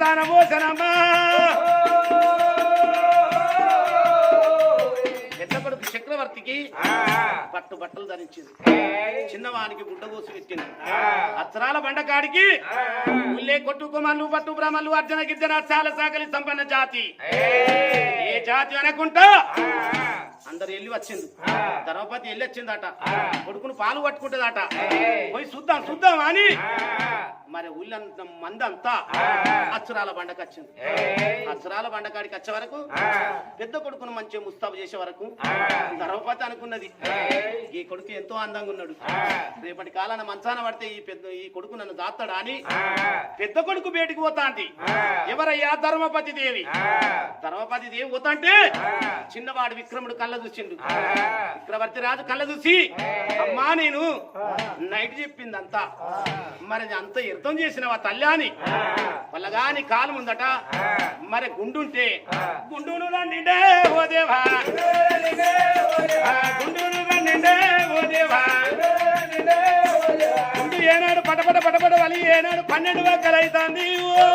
తాన పోసనమ్మా పెద్ద కొడుకు చక్రవర్తికి పట్టు బట్టలు ధరించింది. చిన్నవానికి గుడ్డ కోసి పెట్టింది. అచ్చరాల బండకాడికి ఉల్లే కొట్టు కుమల్లు పట్టు బ్రహ్మలు అర్జున గిద్దన చాలా సాగలి సంపన్న జాతి. ఏ. జాతి అనుకుంటా? అందరు వెళ్ళి వచ్చింది ధర్మపతి వెళ్ళి వచ్చిందట. కొడుకును పాలు పట్టుకుంటుందట. పోయి చూద్దాం చూద్దాం అని మరి ఊళ్ళంత మంది అంతా అచ్చరాల బండకు వచ్చింది అచ్చరాల బండకాడికి వచ్చే వరకు పెద్ద కొడుకును మంచిగా ముస్తాబు చేసే వరకు ధర్మపతి అనుకున్నది. ఈ కొడుకు ఎంతో అందంగా ఉన్నాడు. రేపటి కాలాన మంచాన పడితే ఈ పెద్ద ఈ కొడుకు నన్ను దాస్తాడా అని పెద్ద కొడుకు బయటికి పోతా అంటే ఎవరయ్యా ధర్మపతి దేవి? ధర్మపతి దేవి పోతా అంటే చిన్నవాడు విక్రముడు కళ్ళ చూసిండు. విక్రవర్తి రాజు కళ్ళ చూసి అమ్మా నేను నైట్ చెప్పింది అంతా మరి అంత అర్థం చేసినవా తల్లి అని వల్లగాని కాలు ముందట మరి గుండుంటే గుండును ఓ దేవా. గుండును ఓ దేవా. గుండు ఏనాడు పటపట పటపట వలి ఏనాడు పన్నెండు వక్కలైతుంది. ఓ.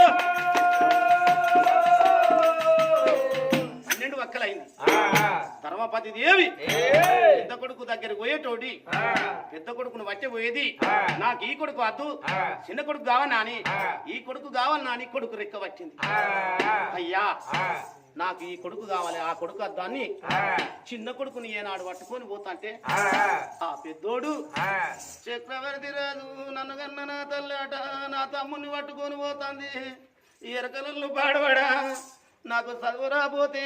వక్కలైంది ధర్మపతి దేవి పెద్ద కొడుకు దగ్గరికి పోయేటోడి పెద్ద కొడుకును వచ్చే పోయేది నాకు ఈ కొడుకు వద్దు చిన్న కొడుకు కావాలా అని ఈ కొడుకు కావాలన్నా అని కొడుకు రెక్క వచ్చింది అయ్యా నాకు ఈ కొడుకు కావాలి ఆ కొడుకు అని చిన్న కొడుకుని ఏనాడు పట్టుకొని పోతాంటే ఆ. పెద్దోడు చక్రవర్తి రాజు నన్ను కన్న నా తల్లాట నా తమ్ముని పట్టుకొని పోతాంది. ఎరకలలు పాడబడా నాకు చదువు రాపోతే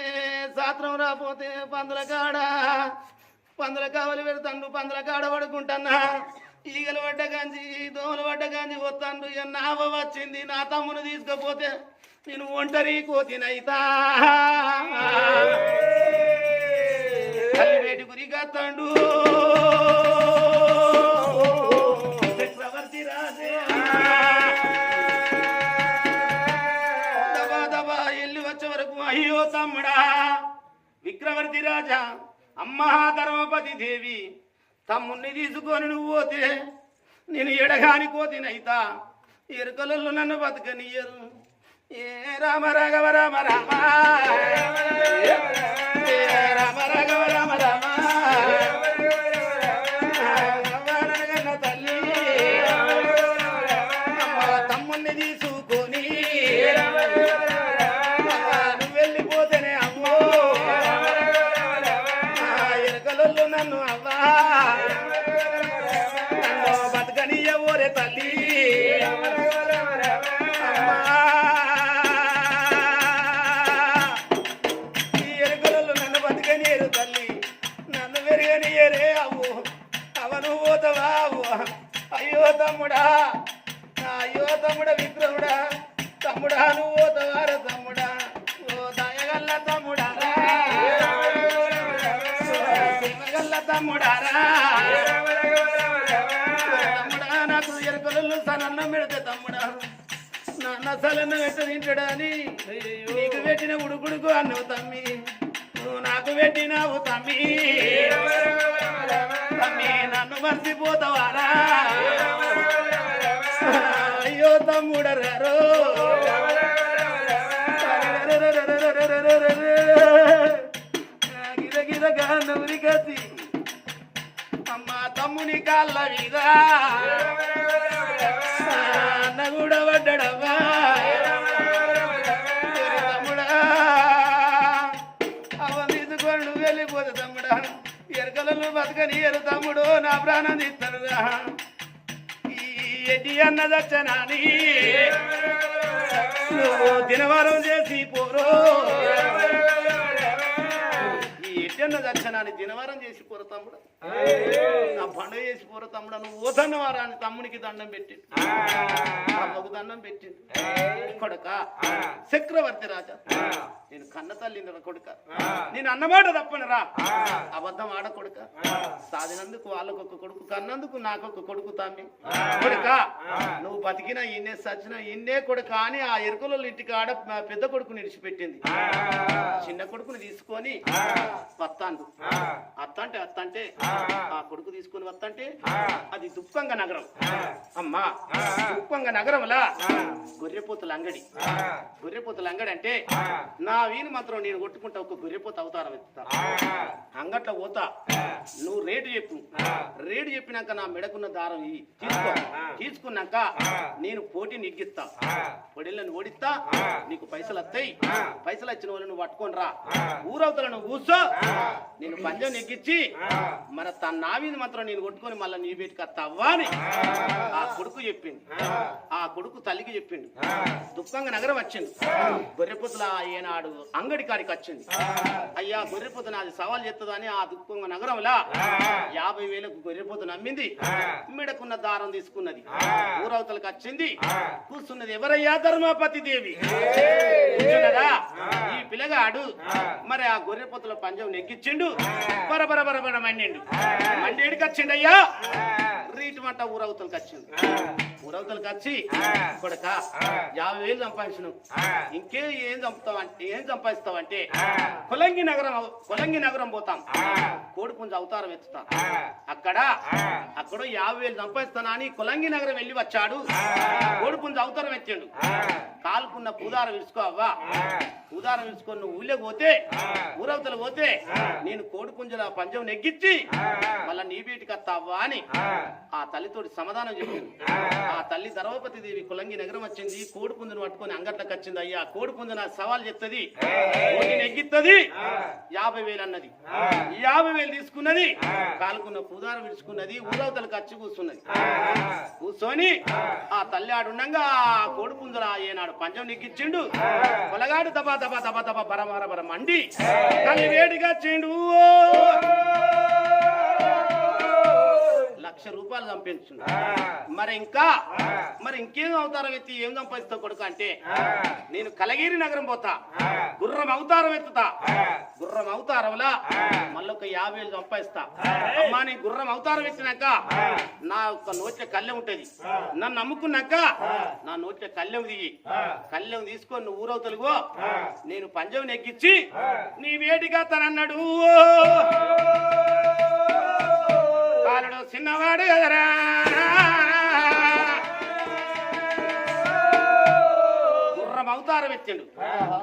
శాస్త్రం రాపోతే పందుల కాడ పందుల కావలి పెడతాండు పందుల కాడ పడుకుంటానా ఈగలు పడ్డ గాంజి దోమలు పడ్డ గాంజి వస్తాండు ఇక నావ వచ్చింది నా తమ్మును తీసుకపోతే నేను ఒంటరి కోతినైతా. తల్లి వేటి గురిగత్తాండు అయ్యో తమ్ముడా విక్రవర్తి రాజా అమ్మహా ధర్మపతి దేవి తమ్ముణ్ణి తీసుకొని నువ్వు పోతే నేను ఎడగాని కోతినైతా. ఎరుకలలో నన్ను బతకనియరు ఏ రామ రాఘవ రామ రామ. రామ రాఘవ రామ రామ. నాకు ఎరుకలలో సనన్నం పెడితే తమ్ముడా. నాన్న సలన్న వెంట తింటాడని నీకు పెట్టిన ఉడుకుడుకు అన్నవు తమ్మి. నువ్వు నాకు పెట్టినావు తమ్మి. తమ్మి నన్ను మర్చిపోతావారా? అయ్యో తమ్ముడరారో గిరగిరగా నవ్వురి కసి అమ్మ తమ్ముని కాళ్ళ మీద. అన్న తమ్ముడా అవ తీసుకొని నువ్వు వెళ్ళిపోతే తమ్ముడా ఎరకలను తమ్ముడు నా ప్రాణం తీస్తారురా ఈ ఎటి అన్న దచ్చనాని నువ్వు దినవారం చేసి పోరో. ఈ అన్న దచ్చనాని దినవారం చేసి పోరు తమ్ముడు. నా పండుగ చేసి పోరు తమ్ముడు నువ్వు ఓతన్న వారాన్ని తమ్మునికి దండం పెట్టి అమ్మకు దండం పెట్టింది కొడక చక్రవర్తి రాజా. నేను కన్న తల్లి కొడుక. నేను అన్నమాట తప్పనరా అబద్ధం ఆడ కొడుక. సాధినందుకు వాళ్ళకు ఒక కొడుకు కన్నందుకు నాకు ఒక కొడుకు తమ్మి. కొడుక నువ్వు బతికినా ఇన్నే సచ్చినా ఇన్నే కొడుక అని ఆ ఎరుకల ఇంటికి ఆడ పెద్ద కొడుకు నిడిచిపెట్టింది చిన్న కొడుకుని తీసుకొని వస్తాను అత్త అంటే అత్త అంటే ఆ. కొడుకు తీసుకొని వస్తంటే అది దుఃఖంగా నగరం. అమ్మా దుఃఖంగా నగరంలా గొర్రెపోతుల అంగడి. గొర్రెపోతుల అంగడి అంటే నా వీని మాత్రం నేను కొట్టుకుంటా ఒక గొర్రెపోత అవతారం ఎత్తుతా. అంగట్లో పోతా. నువ్వు రేటు చెప్పు. రేటు చెప్పినాక నా మెడకున్న దారం ఇయ్యి. తీసుకో. తీసుకున్నాక నేను పోటీ నెగ్గిస్తా పొడిళ్ళని ఓడిస్తా. నీకు పైసలు వస్తాయి. పైసలు వచ్చిన వాళ్ళు నువ్వు పట్టుకొని రా. ఊరవతల నువ్వు కూర్చో నేను పంజం నెగ్గించి మరి తన నావిని మాత్రం నేను కొట్టుకొని మళ్ళీ నీ బయటికి వస్తావా అని ఆ. కొడుకు చెప్పింది ఆ. కొడుకు తల్లికి చెప్పిండు. దుఃఖంగా నగరం వచ్చింది గొర్రెపుతుల ఏనాడు అంగడి కాడికి వచ్చింది అయ్యా గొర్రెపోతు నాది సవాల్ చేస్తుందని ఆ దుఃఖంగా నగరంలో యాభై వేలకు గొర్రెపోతు నమ్మింది. మెడకున్న దారం తీసుకున్నది. ఊరవతలకు వచ్చింది. కూర్చున్నది ఎవరయ్యా ధర్మపతి దేవి? ఈ పిల్లగాడు. మరి ఆ గొర్రెపోతుల పంజం నెగ్గిచ్చిండు బరబర బరబర మండిండు మండేడికి వచ్చిండయ్యా రీటు మంట ఊరవతలకి వచ్చిండు ఊరవతలకి వచ్చి కొడక యాభై వేలు సంపాదించను. ఇంకే ఏం చంపుతావంటే ఏం సంపాదిస్తావంటే కొలంగి నగరం కొలంగి నగరం పోతాం. కోడిపుంజ అవతారం ఎత్తుతాం. అక్కడ అక్కడ యాభై వేలు సంపాదిస్తానా అని కొలంగి నగరం వెళ్ళి వచ్చాడు. కోడిపుంజ అవతారం ఎత్తాడు. కాలుకున్న పూదారం విడుచుకో పూదారం విడుచుకొని నువ్వు ఊళ్ళో పోతే ఊరవతలు పోతే నేను కోడిపుంజల పంజం నెగ్గించి మళ్ళా నీ బీటికి వస్తావా అని ఆ. తల్లితోటి సమాధానం చెప్పింది ఆ. తల్లి ధర్మపతి దేవి కులంగి నగరం వచ్చింది కోడి పుంజును పట్టుకొని అంగట్లకు వచ్చింది అయ్యా కోడి పుంజు నా సవాల్ చెప్తుంది కోడి నెగ్గిత్తది యాభై వేలు అన్నది. యాభై వేలు తీసుకున్నది కాలుకున్న పూదారం విడుచుకున్నది ఊరవతలకు వచ్చి కూర్చున్నది. కూర్చొని ఆ. తల్లి ఆడుండగా ఆ కోడి పుంజుల ఏనాడు పంచం నెగ్గిచ్చిండు పొలగాడు దబా దబా దబా దబా బరమర బర మండి. తల్లి వేడిగా చిండు లక్ష రూపాయలు చంపించు మరి ఇంకా మరి ఇంకేం అవతారం ఎత్తి ఏం సంపాదిస్తావు కొడుకు అంటే నేను కలగిరి నగరం పోతా. గుర్రం అవతారం ఎత్తుతా. గుర్రం అవతారంలా మళ్ళీ ఒక యాభై వేలు సంపాదిస్తా. అమ్మా నీ గుర్రం అవతారం ఎత్తినాక నా ఒక నోట్ల కళ్ళెం ఉంటది. నన్ను నమ్ముకున్నాక నా నోట్ల కళ్ళెం దిగి కళ్ళెం తీసుకొని నువ్వు ఊరవుతలుగో నేను పంజం నెగ్గించి నీ వేడిగా తనన్నాడు. బాలుడు చిన్నవాడు కదరా. గుర్రం అవతారం ఎత్తిండు.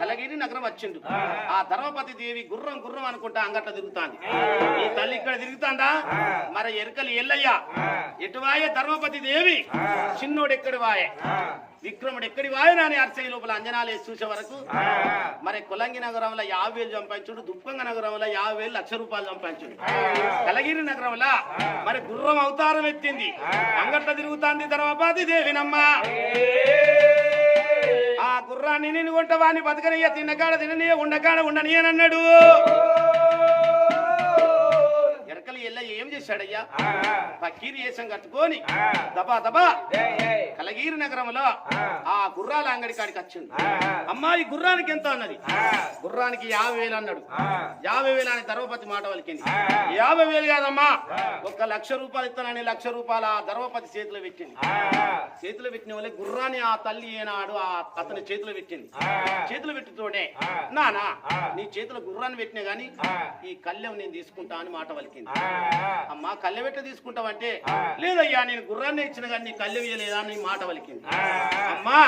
కలగిరి నగరం వచ్చిండు. ఆ ధర్మపతి దేవి గుర్రం గుర్రం అనుకుంటా అంగట్ల తిరుగుతాంది. ఈ తల్లి ఇక్కడ తిరుగుతాందా? మరి ఎరుకలు ఎల్లయ్యా. ఎటువాయే ధర్మపతి దేవి? చిన్నోడు ఎక్కడి వాయే? విక్రముడు ఎక్కడి వాయన అని అర్చయ్య లోపల అంజనాలు వేసి చూసే వరకు మరి కులంగి నగరంలో యాభై వేలు సంపాదించుడు దుప్పంగ నగరంలో యాభై వేలు లక్ష రూపాయలు సంపాదించుడు. కలగిరి నగరంలో మరి గుర్రం అవతారం ఎత్తింది. అంగట్ల తిరుగుతాంది ధర్మపతి దేవినమ్మ. ఆ గుర్రాన్ని నేను కొంటవాని బతకనియ తిన్నకాడ తిననీయ ఉండకాడ ఉండని అని అన్నాడు. ఎరకలి ఎల్ల ఏం చేశాడయ్యా? పక్కీరి వేషం కట్టుకొని దబా దబా కలగీరి నగరంలో ఆ. గుర్రాల అంగడి కాడికి వచ్చింది అమ్మాయి గుర్రానికి ఎంత అన్నది? గుర్రానికి యాభై వేలు అన్నాడు. యాభై వేలు అని ధర్మపతి మాట వలికింది యాభై వేలు కాదమ్మా. ఒక లక్ష రూపాయలు ఇస్తానని లక్ష రూపాయలు ఆ ధర్మపతి చేతిలో పెట్టింది. చేతిలో పెట్టిన వాళ్ళే గుర్రాన్ని ఆ తల్లి ఏనాడు ఆ అతని చేతిలో పెట్టింది. చేతిలో పెట్టితోనే నానా నీ చేతిలో గుర్రాన్ని పెట్టినా గాని ఈ కళ్ళెం నేను తీసుకుంటా అని మాట వలికింది అమ్మా కళ్ళె పెట్ట తీసుకుంటావంటే లేదయ్యా నేను గుర్రాన్ని ఇచ్చిన కానీ నీ కళ్ళె వేయలేదా అని మాట వలికింది అమ్మా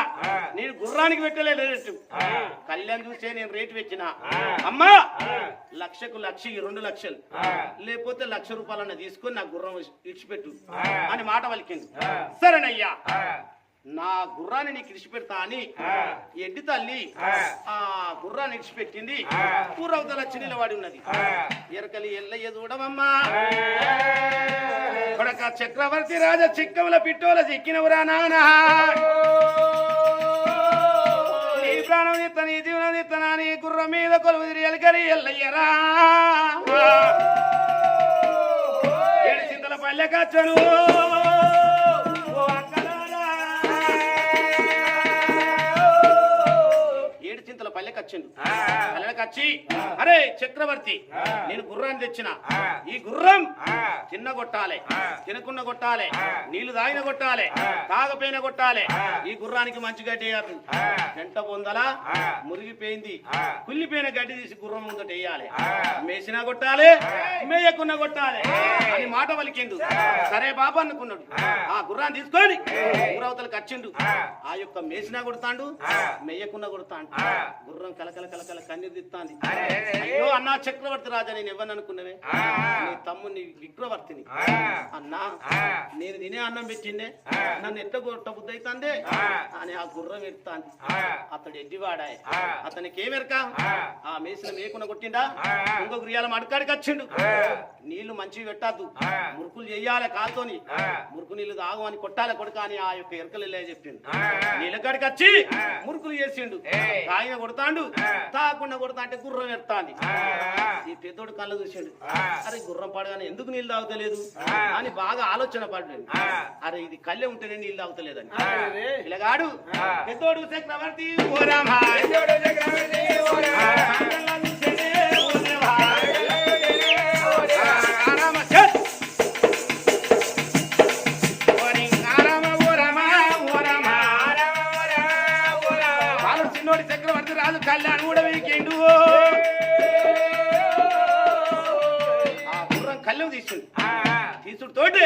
నేను గుర్రానికి పెట్టలేదు రేటు కళ్యాణ్ చూసే నేను రేటు పెట్టిన. అమ్మా లక్షకు లక్ష ఈ రెండు లక్షలు. లేకపోతే లక్ష రూపాయలన్న తీసుకొని నా గుర్రం ఇడిచిపెట్టు అని మాట వలికింది సరేనయ్యా. నా గుర్రాన్ని నీకు ఇడిచిపెడతా అని ఎడ్డి తల్లి ఆ. గుర్రాన్ని ఇడిచిపెట్టింది. కూరవతల చినిలవాడి ఉన్నది. ఎరకలి ఎల్లయ్య చూడమమ్మా కొడక చక్రవర్తి రాజ చిక్కవుల పిట్టోల చిక్కినవురా నానా నీ ప్రాణం ఇత్త నీ జీవనం ఇత్తనా నీ గుర్ర మీద కొలువు ఎలకరి ఎల్లయ్యరా. ఏడు చింతల పల్లె కచ్చను వచ్చిండు వచ్చి అరే చక్రవర్తి నేను గుర్రాన్ని తెచ్చిన. ఈ గుర్రం తిన్న కొట్టాలి తినకున్న కొట్టాలి నీళ్ళు తాగిన కొట్టాలి తాగపోయిన కొట్టాలి. ఈ గుర్రానికి మంచి గడ్డి వెంట పొందలా మురిగిపోయింది. కుళ్ళిపోయిన గడ్డి తీసి గుర్రం ముందట వేయాలి. మేసినా కొట్టాలి మేయకున్న కొట్టాలి అని మాట పలికిండు. సరే బాబా అనుకున్నాడు. ఆ. గుర్రాన్ని తీసుకొని ఊరవతలకు వచ్చిండు. ఆ. యొక్క మేసినా కొడతాండు మెయ్యకున్న కొడతాండు. గుర్రం కలకల కలకల కన్నీరు తిత్తాంది. అయ్యో అన్నా చక్రవర్తి రాజా నేను ఎవరిని అనుకున్నవే నీ తమ్ముని విక్రవర్తిని అన్నా నేను తినే అన్నం పెట్టిండే. నన్ను ఎట్ట కొట్ట బుద్ధి అవుతాందే అని ఆ గుర్రం ఎడతాంది అతడు ఎడ్డివాడాయ్. అతనికి ఏమెరక ఆ. మేసిన మేకున కొట్టిండా? ఇంకొక రియాల మడకాడికి వచ్చిండు. నీళ్ళు మంచివి పెట్టద్దు. మురుకులు చెయ్యాలి కాల్తోని. మురుకు నీళ్ళు తాగు అని కొట్టాలి కొడుక అని ఆ యొక్క ఎరకలు చెప్పిండు. నీళ్ళకాడికి వచ్చి మురుకులు చేసిండు. తాగిన కొడతాండు. తాగకుండా కొడతా అంటే గుర్రం ఎడతాంది ఈ పెద్దోడు కళ్ళు చూసాడు అరే గుర్రం పడగానే ఎందుకు నీళ్ళు తాగుతలేదు? అని బాగా ఆలోచన పడ్డాడు. అరే ఇది కళ్ళే ఉంటేనే నీళ్ళు తాగుతలేదని. పిల్లగాడు పెద్దోడు చక్రవర్తి చిన్నోడి రాజు కళ్యాణ్ కూడా వీకెండు ఆ గుర్రం కళ్ళెం తీసుడు తీసుడు తోటి.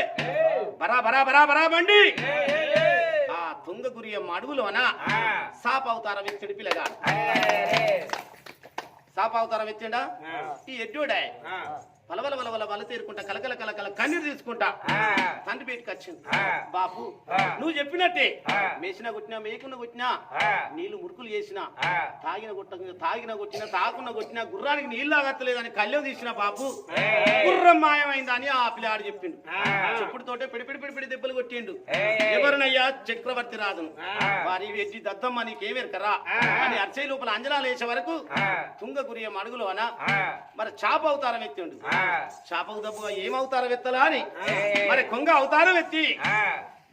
బరా బరా బరా బరా బండి. ఆ తుంగ గురియ అడుగులోన సాప్ అవతారం ఎత్తుడు పిల్లగాడు. సాప్ అవతారం ఎత్తిండా? ఈ ఎడ్డోడా. వలవల వలవల వల తీరుకుంటా కలకల కలకల కన్నీరు తీసుకుంటా. తండ్రి బయటకు వచ్చింది. బాపు నువ్వు చెప్పినట్టే. మేసిన కొట్టినా మేకున్న కొట్టినా నీళ్ళు మురుకులు చేసినా తాగిన కొట్ట తాగిన కొట్టినా తాకున్న కొట్టినా గుర్రానికి నీళ్ళు ఆగత్తలేదని కళ్ళెం తీసిన బాపు గుర్రం మాయమైందా అని ఆ పిల్లాడు చెప్పిండు. చెప్పుడుతోటే పిడి పిడి పిడి పిడి దెబ్బలు కొట్టిండు. ఎవరినయ్యా చక్రవర్తి రాజును వారి వెజ్జి దద్దమ్మ నీకేమెరకరా? అని అర్చై లోపల అంజనాలు వేసే వరకు తుంగ గురియం అడుగులో అన మరి చాప అవతారం ఎత్తిండు. చాపకు దప్పుగా ఏం అవతారం ఎత్తలా అని? మరి కొంగ అవతారం ఎత్తి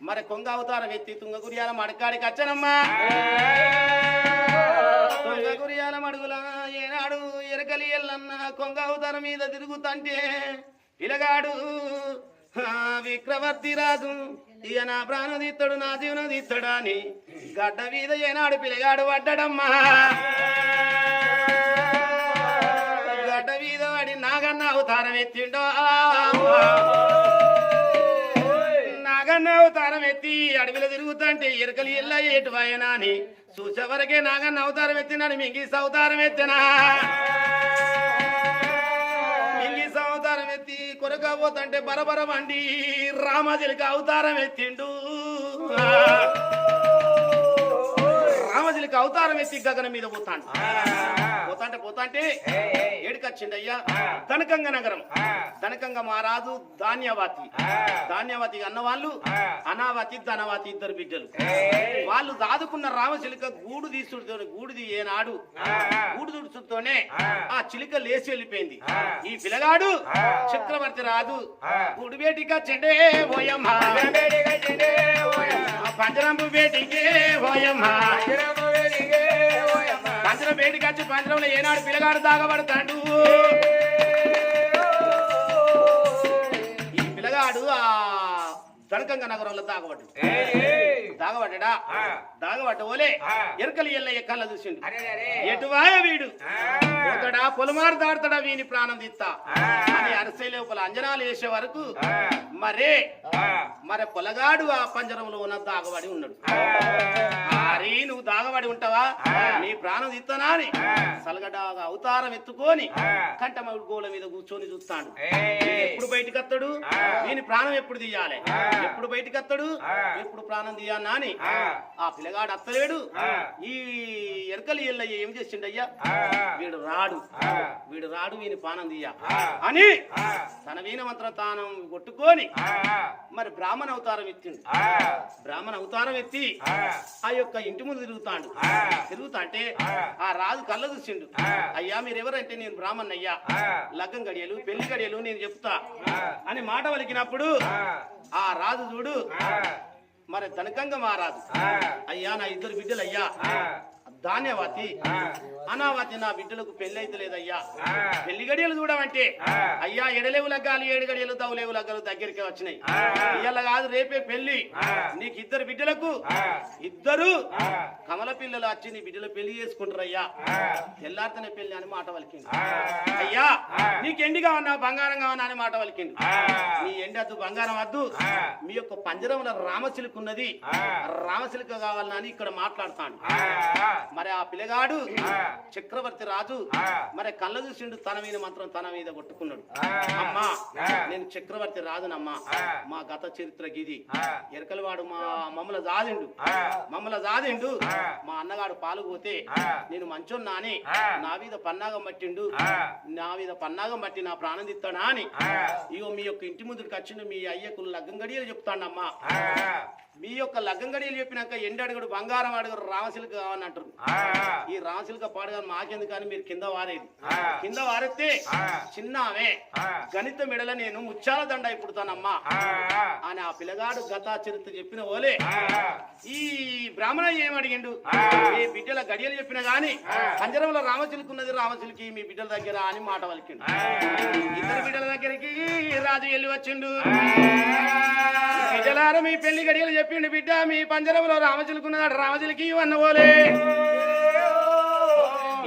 మరి కొంగ అవతారం ఎత్తి తుంగ గురియాల మడకాడికి వచ్చనమ్మా కొంగ గురియాల మడుగుల ఏనాడు ఎరకలి ఎల్లన్న కొంగ అవతారం మీద తిరుగుతంటే పిలగాడు విక్రవర్తి రాజు ఇక నా ప్రాణం తీస్తాడు నా జీవనం తీస్తాడు అని గడ్డ మీద ఏనాడు పిలగాడు పడ్డడమ్మా. వాడి నాగన్న అవతారం ఎత్తిండో. నాగన్న అవతారం ఎత్తి అడవిలో తిరుగుతుంటే ఇరకలు ఇళ్ళ ఏటు వాయనా అని చూసేవరకే నాగన్న అవతారం ఎత్తినాడు మింగిస్ అవతారం ఎత్తినా. మింగిస్ అవతారం ఎత్తి కొరకపోతుంటే బరబర వండి రామజిలికి అవతారం ఎత్తిండు. రామజిలికి అవతారం ఎత్తి గగన మీద పోతాడు. పోతాంటే పోతాంటే ఏడుకొచ్చిండయ్యా ధనకంగ నగరం. ధనకంగ మహారాజు ధాన్యవతి. ధాన్యవతి అన్నవాళ్ళు అనావతి ధనవతి ఇద్దరు బిడ్డలు. వాళ్ళు దాదుకున్న రామచిలుక గూడు తీసుడుతో గూడిది ఏనాడు గూడు దుడుచుతోనే ఆ. చిలుక లేచి వెళ్ళిపోయింది. ఈ పిల్లగాడు చక్రవర్తి రాజు. గూడు బేటిగా చెండే పోయమ్మ ఆ పంజరంపు బేటికే పోయమ్మ పంజరం బయటికి వచ్చి పంజరంలో ఏనాడు పిల్లగాడు దాగబడతాడు. ఈ పిల్లగాడు ఆ దనకంగ నగరంలో దాగబడ్డు. దాగబడ్డా? దాగబడ్డ ఓలే ఎరకలి ఎల్లయ్య కళ్ళ చూసిండు. ఎటువాయ వీడు? ఒకడా పొలమారు దాడతాడా వీని ప్రాణం తీస్తా? అని అరసే లోపల అంజనాలు వేసే వరకు మరే మరి పొలగాడు ఆ పంజరంలో ఉన్న దాగబడి ఉన్నాడు. మరి నువ్వు దాగబడి ఉంటావా? నీ ప్రాణం తీస్తానా అని సలగడాగా అవతారం ఎత్తుకొని కంటమౌడు గోల మీద కూర్చొని చూస్తాడు. ఎప్పుడు బయటికి వస్తాడు దీని ప్రాణం ఎప్పుడు తీయాలి? ఎప్పుడు బయటికి వస్తాడు ఎప్పుడు ప్రాణం తీయాలనా అని ఆ. పిల్లగాడు అత్తలేడు. ఈ ఎరకలి ఎల్లయ్య ఏం చేసిండయ్యా? వీడు రాడు. వీడు రాడు వీని ప్రాణం తీయ? అని తన వీణ మంత్రం తాను కొట్టుకొని మరి బ్రాహ్మణ అవతారం ఎత్తిండు. బ్రాహ్మణ అవతారం ఎత్తి ఆ యొక్క ఇంటి ముందు తిరుగుతాడు. తిరుగుతా అంటే ఆ. రాజు కళ్ళ చూసిండు. అయ్యా మీరెవరంటే నేను బ్రాహ్మణ్ అయ్యా లగ్గం గడియలు పెళ్ళి గడియలు నేను చెప్తా. అని మాట వలికినప్పుడు ఆ. రాజు చూడు మరి ధనకంగా మారాదు అయ్యా నా ఇద్దరు బిడ్డలు అయ్యా ధాన్యవతి. అనావతి నా బిడ్డలకు పెళ్ళి అయితే లేదయ్యా. పెళ్ళి గడియలు చూడమంటే. అయ్యా ఎడలేవు లగ్గాలు ఏడు గడియలు దౌలేవు లగ్గాలు దగ్గరికి వచ్చినాయి. ఇయ్యాల కాదు రేపే పెళ్ళి. నీకు ఇద్దరు బిడ్డలకు. ఇద్దరు. కమల పిల్లలు వచ్చి నీ బిడ్డలు పెళ్ళి చేసుకుంటారయ్యా. తెల్లారితేనే పెళ్ళి అని మాట వలికింది. అయ్యా. నీకు ఎండి కావన్నా బంగారం కావన్నా అని మాట వలికింది. నీ ఎండి వద్దు బంగారం వద్దు. మీ యొక్క పంజరంలో రామచిలుక ఉన్నది. రామచిలుక కావాలని ఇక్కడ మాట్లాడతాను. మరి ఆ పిల్లగాడు. చక్రవర్తి రాజు. మరి కళ్ళ చూసిండు తన మీద మాత్రం తన మీద కొట్టుకున్నాడు. అమ్మా. నేను చక్రవర్తి రాజునమ్మా. మా గత చరిత్ర గిది. ఎరకలవాడు మా మమ్మల జాదిండు. మమ్మల జాదిండు. మా అన్నగాడు పాలు పోతే. నేను మంచోన్నా అని ఆ. నా మీద పన్నాగం పట్టిండు. నా మీద పన్నాగం పట్టి నా ప్రాణం తిత్తాడా అని. ఇగో మీ యొక్క ఇంటి ముందుకు వచ్చిన మీ అయ్యకు లగ్గం గడియలు చెప్తాడమ్మా. మీ యొక్క లగ్గం గడియలు చెప్పినాక ఎండు అడుగుడు బంగారం అడుగుడు రామశిల్క కావని అంటారు. ఈ రామశిల్క పాడుగా మాకెందుకు కానీ మీరు కింద వారేది. కింద వారెత్తే ఆ. చిన్న ఆమె ఆ. గణిత మెడల నేను ముచ్చాల దండ ఇప్పుడుతానమ్మా. అని ఆ పిల్లగాడు గత చరిత్ర చెప్పిన ఓలే. ఈ బ్రాహ్మణ ఏమడిగిండు. ఈ బిడ్డల గడియలు చెప్పిన గాని పంజరంలో రామచిలుకు ఉన్నది రామచిలుకి మీ బిడ్డల దగ్గర అని మాట వలికిండు ఇద్దరు బిడ్డల దగ్గరికి రాజు వెళ్ళి వచ్చిండు బిడ్డలార మీ పెళ్ళి గడియలు చెప్పిండు బిడ్డ మీ పంజరంలో రామచిలుకున్నాడు రామచిలికి అన్న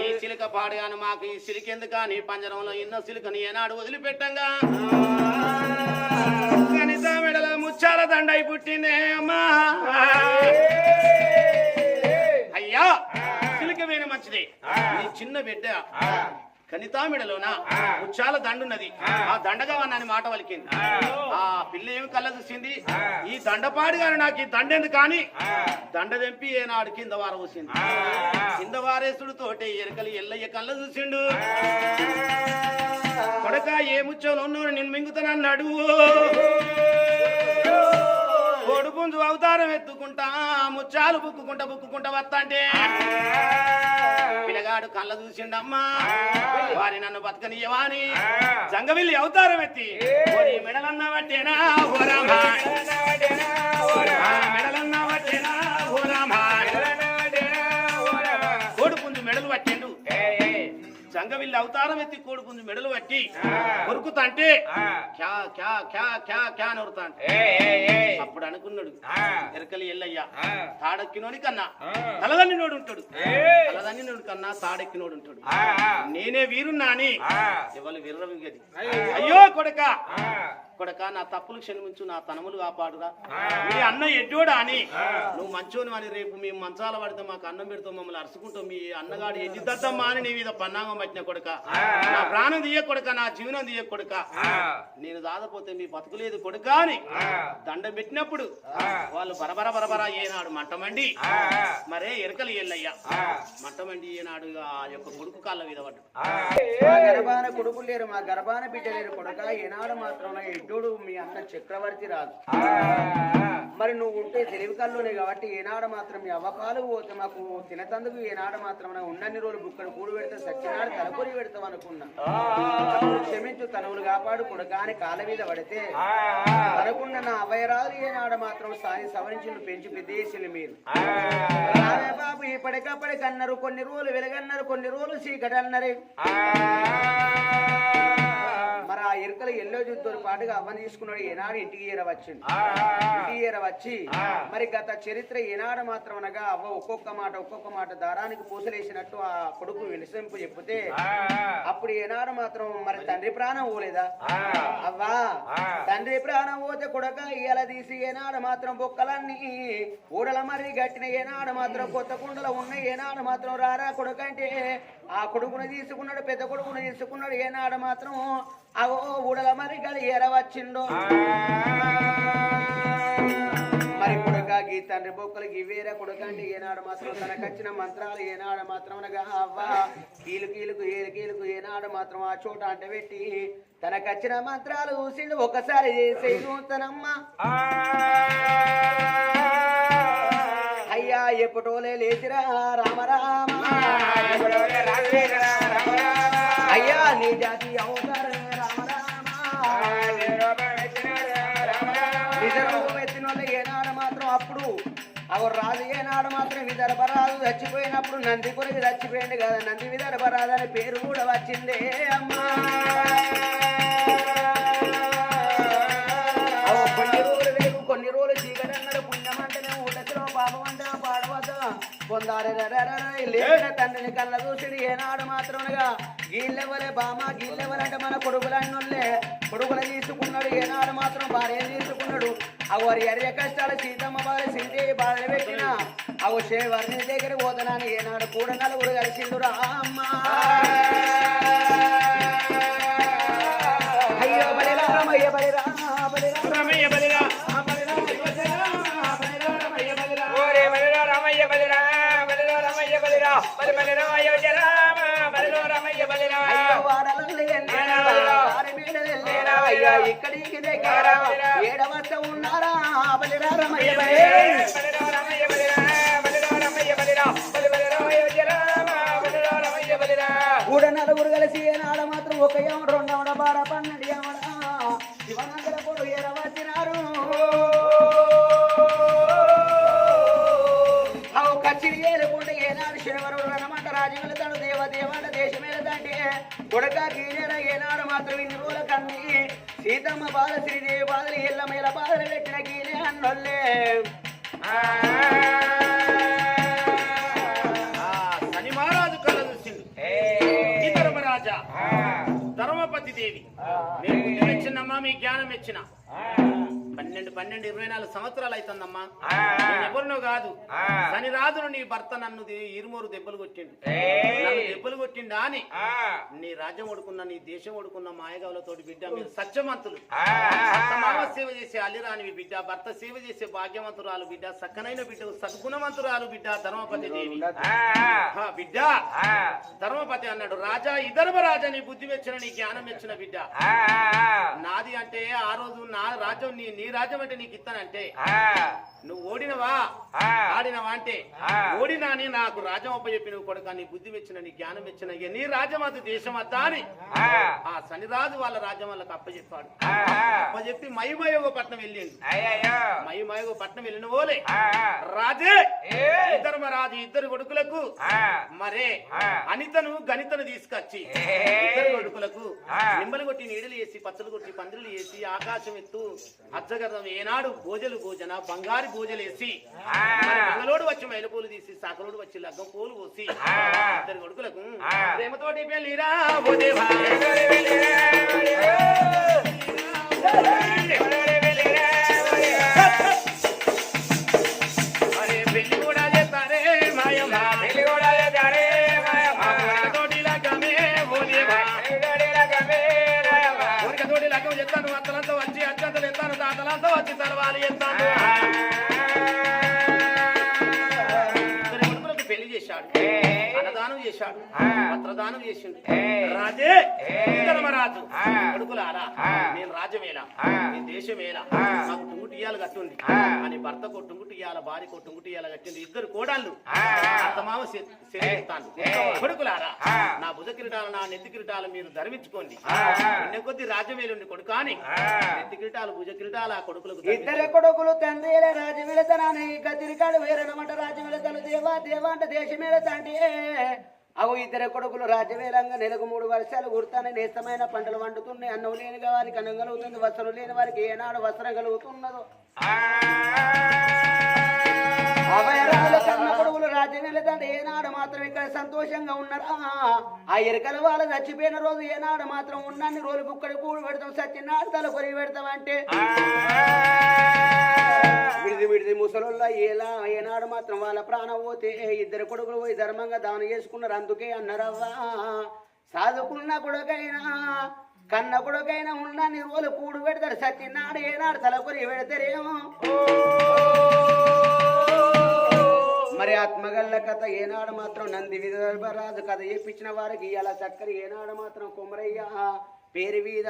ఈ చిలుక పాడుగాను మాకు ఈ సిలిక ఎందుకని పంజరంలో ఇన్న సిలుకని ఏనాడు వదిలిపెట్టంగా? కనీస మెడల ముచ్చాల దండై పుట్టిందే అమ్మా. అయ్యా సిలిక వేణి మంచిది. నీ చిన్న బిడ్డ. కనితామిడలోన? ముచ్చాల దండున్నది. ఆ. దండగా అని మాట వలికింది ఆ. పిల్ల ఏమి కళ్ళ చూసింది ఈ దండపాడు గాని నాకు ఈ దండ ఎందుకు కానీ దండ తెంపి ఏనాడు కింద వార కూసింది కింద వారేసుడు తోటే ఎరకలి ఎల్లయ్య కళ్ళ చూసిండు కొడక ఏ ముచ్చోలు ఉన్నోడు నేను మింగుతానన్నాడు. కోడు పుంజు అవతారం ఎత్తుకుంటా ముచ్చాలు బుక్కుకుంటా బుక్కుకుంటా వస్తాంటే. పిల్లగాడు కళ్ళ చూసిండమ్మా. వారి నన్ను బతకనియవాని జంగవిల్లి అవతారం ఎత్తి. ఓరి మెడలన్నా పట్టేనా ఓరామా మెడలన్నా ఓరామా జంగవిల్లి అవతారం ఎత్తి కోడి పుంజు మెడలు పట్టి కొరుకుతాంటే క్యా క్యా క్యా క్యా క్యా అని ఉరుతాంటే అప్పుడు అనుకున్నాడు. ఎరకలి ఎల్లయ్య. తాడెక్కినోని కన్నా. తలదన్నినోడు ఉంటాడు. తలదన్నినోడు కన్నా తాడెక్కినోడు ఉంటాడు. నేనే వీరున్నా అని ఎవరు వీర్రవి గది అయ్యో కొడక. కొడక నా తప్పులు క్షమించు నా తనములు కాపాడురా. మీ అన్న ఎడ్డోడా అని. నువ్వు మంచోని అని రేపు మేము మంచాల పడితే మాకు అన్నం పెడతాం మమ్మల్ని అరుచుకుంటాం మీ అన్నగాడు ఎడ్డి దద్దమ్మా అని నీ మీద పన్నాగం పట్టిన కొడక. నా ప్రాణం తీయ కొడక నా జీవనం తీయ కొడక. నేను దాదపోతే మీ బతుకులేదు కొడుక అని దండం పెట్టినప్పుడు వాళ్ళు బరబర బరబర ఏనాడు మంటమండి మరే ఎరకలు ఎల్లయ్య. మంటమండి ఏనాడు ఆ యొక్క కొడుకు కాళ్ళ మీద పడ్డాడు. మా గర్భాన కొడుకులు లేరు మా గర్భాన బిడ్డ లేరు కొడక ఏనాడు మాత్రం ఎడ్డోడు మీ అన్న చక్రవర్తి రాదు మరి నువ్వు ఉంటే తెలివి కల్లోనే కాబట్టి ఏనాడు మాత్రం మీ అవ్వకాలు పోతే మాకు తినతందుకు ఏనాడు మాత్రం ఉన్నన్ని రోజులు బుక్కడు కూడు పెడితే సత్యనాడు తలపొరి పెడతాం అనుకున్నా. క్షమించు తనవులు కాపాడు కొడక అని కాళ్ళ మీద పడితే తనకున్న నా అవయరాలు ఏనాడు మాత్రం సాయి సవరించి పెంచి పెద్దేసిలు మీరు. బాబు ఇప్పటికప్పటికి అన్నారు కొన్ని రోజులు వెలుగన్నారు కొన్ని రోజులు చీకటి అన్నారు మరి ఆ. ఎరుకల ఎల్లో జుత్తో పాటుగా అవ్వని తీసుకున్నాడు. ఏనాడు ఇంటికి ఏరవచ్చిండు ఇంటికి ఏరవచ్చి మరి గత చరిత్ర ఏనాడు మాత్రం అనగా అవ్వ ఒక్కొక్క మాట ఒక్కొక్క మాట దారానికి పూసలేసినట్టు ఆ కొడుకు వినసింపు చెప్తే అప్పుడు ఏనాడు మాత్రం మరి తండ్రి ప్రాణం పోలేదా? అవ్వా తండ్రి ప్రాణం పోతే కొడక ఇయ్యాల తీసి ఏనాడు మాత్రం బొక్కలన్నీ ఊడల మరి గట్టిన ఏనాడు మాత్రం కొత్త కుండలో ఉన్న ఏనాడు మాత్రం రారా కొడుక అంటే ఆ కొడుకును తీసుకున్నాడు పెద్ద కొడుకును తీసుకున్నాడు ఏనాడు మాత్రం అవో ఊడల మరి గడి ఎరవచ్చిండో మరి కొడుక గీ తండ్రి బొక్కలకి ఇవేరా కొడుక అంటే ఏనాడు మాత్రం తనకచ్చిన మంత్రాలు ఏనాడు మాత్రం అవ్వ. కీలు కీలుకు ఏలు కీలుకు ఏనాడు మాత్రం ఆ చోట అంట పెట్టి తనకచ్చిన మంత్రాలు చూసిండు ఒకసారి చేసే నూతనమ్మ. అయ్యా ఎప్పుడోలే లేచిరా రామరామ అయ్యా నీ జాతి అవతారం నిజరూపం మాత్రం విదర్భరాజు చచ్చిపోయినప్పుడు నంది కొరికి చచ్చిపోయింది కదా నంది విదర్భరాజు అనే పేరు కూడా వచ్చిందే అమ్మా. కొన్ని రోజులు వేగు కొన్ని రోజులు చీకటి అన్నాడు పుణ్యం అంటేనే ఊటలో పాపం అంటే పాడవద్దా పొందారే లేచిన తండ్రిని కళ్ళ చూసిడు ఏనాడు మాత్రముగా గీళ్ళెవలే బామ గీళ్ళెవలంటే మన కొడుకులన్నోళ్ళే కొడుకులు తీసుకున్నాడు ఏనాడు మాత్రం భార్య తీసుకున్నాడు. అవరి ఎర్ర కష్టాలు సీతమ్మ బాధ సీతయ్య బాధలు పెట్టిన. అవు వర్ణి దగ్గర పోతున్నాను ఏనాడు కూడా నలుగురు అమ్మా. అయ్యో బలిరా రమయ్య బలిరా బలిరా. రమయ్య బలిరా. రమయ్య బలిరా ఓరే బలిరా. రామయ్య ఏనాడు మాత్రం ఇన్ని రోజుల కన్ని సీతమ్మ బాధ శ్రీదేవి బాధలు ఎల్లమేల బాధలు పెట్టిన గీలే అన్నోళ్ళే. ధర్మపతి దేవి. బుద్ధి మెచ్చినమ్మా మీ జ్ఞానం మెచ్చిన పన్నెండు పన్నెండు ఇరవై నాలుగు సంవత్సరాలు అవుతుందమ్మా ఎవరినో కాదు. శని రాజును నీ భర్త నన్ను ఇరుమూరు దెబ్బలు కొట్టిండు. నన్ను దెబ్బలు కొట్టిండా అని నీ రాజ్యం ఒడుకున్న నీ దేశం ఒడుకున్న మాయగావులతోటి బిడ్డ మీరు సత్యమంతులు మామ సేవ చేసే అల్లిరానివి బిడ్డ భర్త సేవ చేసే భాగ్యవంతురాలు బిడ్డ సక్కనైన బిడ్డ సద్గుణవంతురాలు బిడ్డ ధర్మపతి దేవి. ఆ, బిడ్డ. ధర్మపతి అన్నాడు రాజా ఇదర్భ రాజా నీ బుద్ధి మెచ్చిన నీ జ్ఞానం మెచ్చిన బిడ్డ. నాది అంటే ఆ రోజు నా రాజ్యం నీ నీ రాజ్యం అంటే నీకు ఇస్తానంటే నువ్వు ఓడినవా? ఆడినవా అంటే ఓడినా అని నాకు రాజ్యం అప్పచెప్పి నువ్వు కొడుక నీ బుద్ధి మెచ్చిన నీ జ్ఞానం మెచ్చిన నీ రాజ్యం అది దేశం అద్దా అని. ఆ. శనిరాజు వాళ్ళ రాజ్యం వాళ్ళకి అప్పచెప్పాడు. అప్పచెప్పి మహిమయోగ పట్నం వెళ్ళిండు. మహిమయోగ పట్నం వెళ్ళిన పోలే రాజే ధర్మరాజు ఇద్దరు కొడుకులకు మరే అనితను గణితను తీసుకొచ్చి ఇద్దరు కొడుకులకు నిమ్మలు కొట్టి నీడలు వేసి పచ్చలు కొట్టి పందిరులు వేసి ఆకాశం ఎత్తు అచ్చగరం ఏనాడు భోజలు భోజన బంగారు భోజలు వేసి మరి మంగళోడు వచ్చి మైలపూలు తీసి సకలోడు వచ్చి లగ్గం పూలు పోసి ఇద్దరు కొడుకులకు ప్రేమతోటి పెళ్ళిరా ఓ దేవా. ఎత్తాను వచ్చి తలవాలి ఎంత? చేసిండు. రాజే. ధర్మరాజు కొడుకులారా నేను నేను దేశమేలా. నాకు కట్టుంది. అని కట్టింది ఇద్దరు కోడళ్ళు. అత్తమామ సేవిస్తాను కొడుకులారా నా భుజ కిరీటాలు నా నెత్తి కిరీటాలు మీరు ధర్మించుకోండి ఎన్నో కొద్ది రాజ్యమేలుండి కొడుకు అని. నెత్తి కిరీటాలు భుజ కిరీటాలు ఆ కొడుకులకు ఇద్దరు. కొడుకులు తండ్రి రాజు వెళతానని కత్తిరికాడు వేరనమాట దేవా దేవా అంటే దేశం వెళతాంటే అవు ఇద్దరు కొడుకులు రాజ్యవేలంగా నెలకు మూడు వర్షాలు కుడతానని నేస్తమైన పంటలు వండుతున్నాయి. అన్నం లేని వారికి అన్నం కలుగుతుంది వస్త్రం లేని వారికి ఏనాడు వస్త్రం కలుగుతున్నదో. అభయరాజుల కన్న కొడుకులు రాజ్యం వెళతాంటే ఏనాడు మాత్రం ఇక్కడ సంతోషంగా ఉన్నారా? ఆ ఎరకల వాళ్ళు చచ్చిపోయిన రోజు ఏనాడు మాత్రం ఉన్నన్ని రోజు కుక్కడి కూడు పెడతాం సత్యనాడు తల కొరి పెడతామంటే విడిది విడిది ముసలోళ్ళ ఎలా ఏనాడు మాత్రం వాళ్ళ ప్రాణం పోతే ఇద్దరు కొడుకులు పోయి ధర్మంగా దానం చేసుకున్నారు. అందుకే అన్నారవ్వా సాధుకున్న కొడుకైనా కన్న కొడుకైనా ఉన్న రోజులు కూడు పెడతారు. సత్యనాడు ఏనాడు తలకొని పెడతారేమో మరి ఆత్మగల్ల కథ ఏనాడు మాత్రం నంది విదర్భరాజు కథ చెప్పించిన వారికి ఇలా చక్కరి ఏనాడు మాత్రం కుమరయ్య పేరు మీద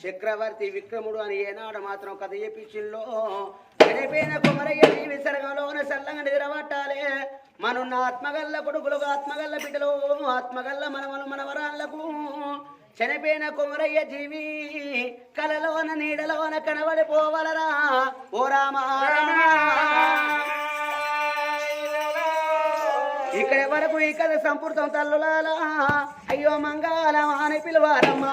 చక్రవర్తి విక్రముడు అని ఏనాడు మాత్రం కథ చెప్పించిల్లో చనిపోయిన కుమరయ్య ఈ విసర్గంలోన సల్లంగా నిద్రపట్టాలి మనున్న ఆత్మగల్ల కొడుకులకు ఆత్మగల్ల బిడ్డలు ఆత్మగల్ల మనవలు మనవరాళ్ళకు. చనిపోయిన కుమరయ్య జీవి కలలోన నీడలోన కనబడిపోవలరా. ఓ రామా ఇక్కడ వరకు ఈ కథ సంపూర్తం తల్లులాలా. అయ్యో మంగళం అని పిలువారమ్మా.